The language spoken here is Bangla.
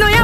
নয়া